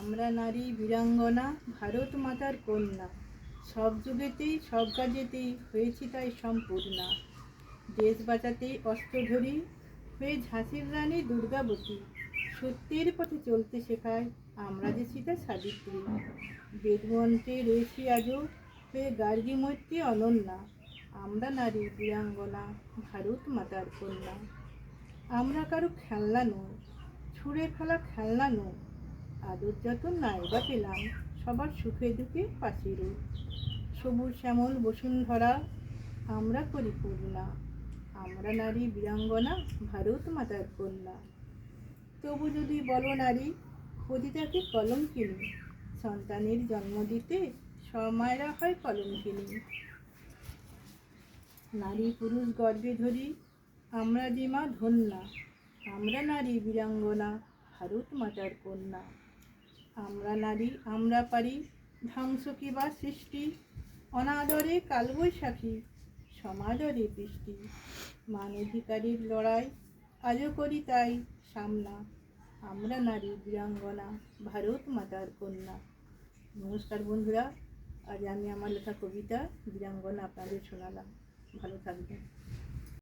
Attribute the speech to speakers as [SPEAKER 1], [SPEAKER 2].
[SPEAKER 1] আমরা নারী বীরাঙ্গনা, ভারত মাতার কন্যা। সব যুগেতেই, সব কাজেতেই হয়েছি তাই সম্পূর্ণা। দেশ বাঁচাতেই অস্ত্র ধরি হয়ে ঝাঁসির রানী দুর্গাবতী। সত্যের পথে চলতে শেখায় আমরা যে সীতা সাবিত্রী। বেদমন্ত্রে রয়েছি আজও হয়ে গার্গী মৈত্রী অনন্যা। আমরা নারী বীরাঙ্গনা, ভারত মাতার কন্যা। আমরা কারও খেলনা নই, ছুঁড়ে ফেলা খেলনা নই। আদর যতন নাইবা পেলাম সবার সুখে দুঃখে পাশে সবুজ শ্যামল বসুন্ধরা, আমরা করি পূর্ণা আমরা নারী বীরাঙ্গনা, ভারত মাতার কন্যা। তবু যদি বলো নারী পতিতাকে কলম কিনি। সন্তানের জন্ম দিতে সমায়রা হয় কলম কিনি। নারী পুরুষ গর্বে ধরি, আমরা যে মা ধন্যা। আমরা নারী বীরাঙ্গনা, ভারত মাতার কন্যা। আমরা নারী, আমরা পারি। ধ্বংস কি বা সৃষ্টি? অনাদরে কালবৈশাখী, সমাদরে বৃষ্টি। মানধিকারীর লড়াই, আজও করি তাই সামনা। আমরা নারী বীরাঙ্গনা, ভারত মাতার কন্যা। নমস্কার বন্ধুরা, আজ আমি আমার লেখা কবিতা বীরাঙ্গনা আপনাদের শোনালাম। ভালো থাকবেন।